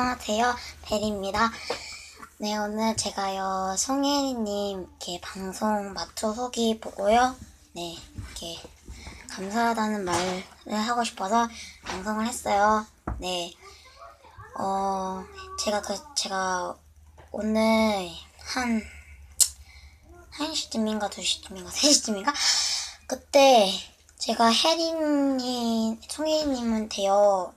안녕하세요. 벨입니다. 네, 오늘 제가요, 송혜리님, 이렇게 방송 마초 후기 보고요. 네, 이렇게 감사하다는 말을 하고 싶어서 방송을 했어요. 네, 어, 제가 그, 제가 오늘 한, 1시쯤인가 2시쯤인가 3시쯤인가? 그때 제가 혜리님, 송혜리님한테요,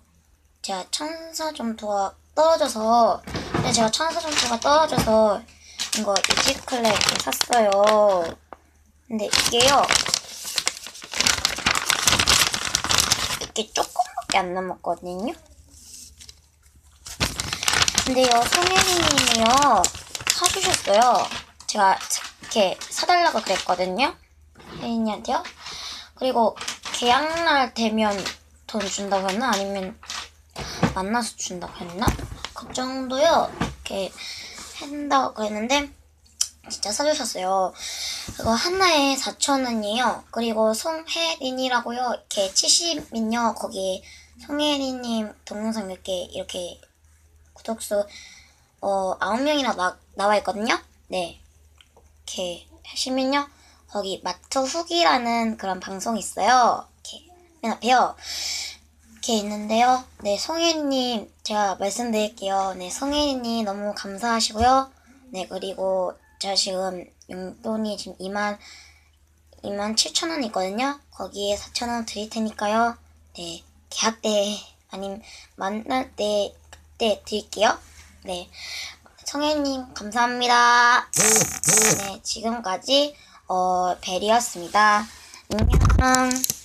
제가 천사 점토가 떨어져서 제가 천사 점토가 떨어져서 이거 이지클랩 샀어요. 근데 이게요 이게 조금밖에 안 남았거든요. 근데요 송혜리님이요 사주셨어요. 제가 이렇게 사달라고 그랬거든요. 혜린이한테요. 그리고 계약날 되면 돈 준다고 했나? 아니면 만나서 준다고 했나? 그 정도요. 이렇게 한다고 했는데 진짜 사주셨어요. 그거 하나에 4,000원이에요. 그리고 송혜린이라고요. 이렇게 70민요. 거기 송혜린님 동영상 몇 개 이렇게 구독수 어 9명이나 나, 나와 있거든요. 네. 이렇게 하시면요. 거기 마초 후기라는 그런 방송이 있어요. 이렇게 맨 앞에요. 이렇게 있는데요. 네, 송혜님 제가 말씀드릴게요. 네, 송혜님 너무 감사하시고요. 네, 그리고 제가 지금 용돈이 지금 2만 2만 7천 원 있거든요. 거기에 4천 원 드릴 테니까요. 네, 계약 때 아님 만날 때 그때 드릴게요. 네, 성혜님 감사합니다. 네, 지금까지 어 벨이었습니다. 안녕.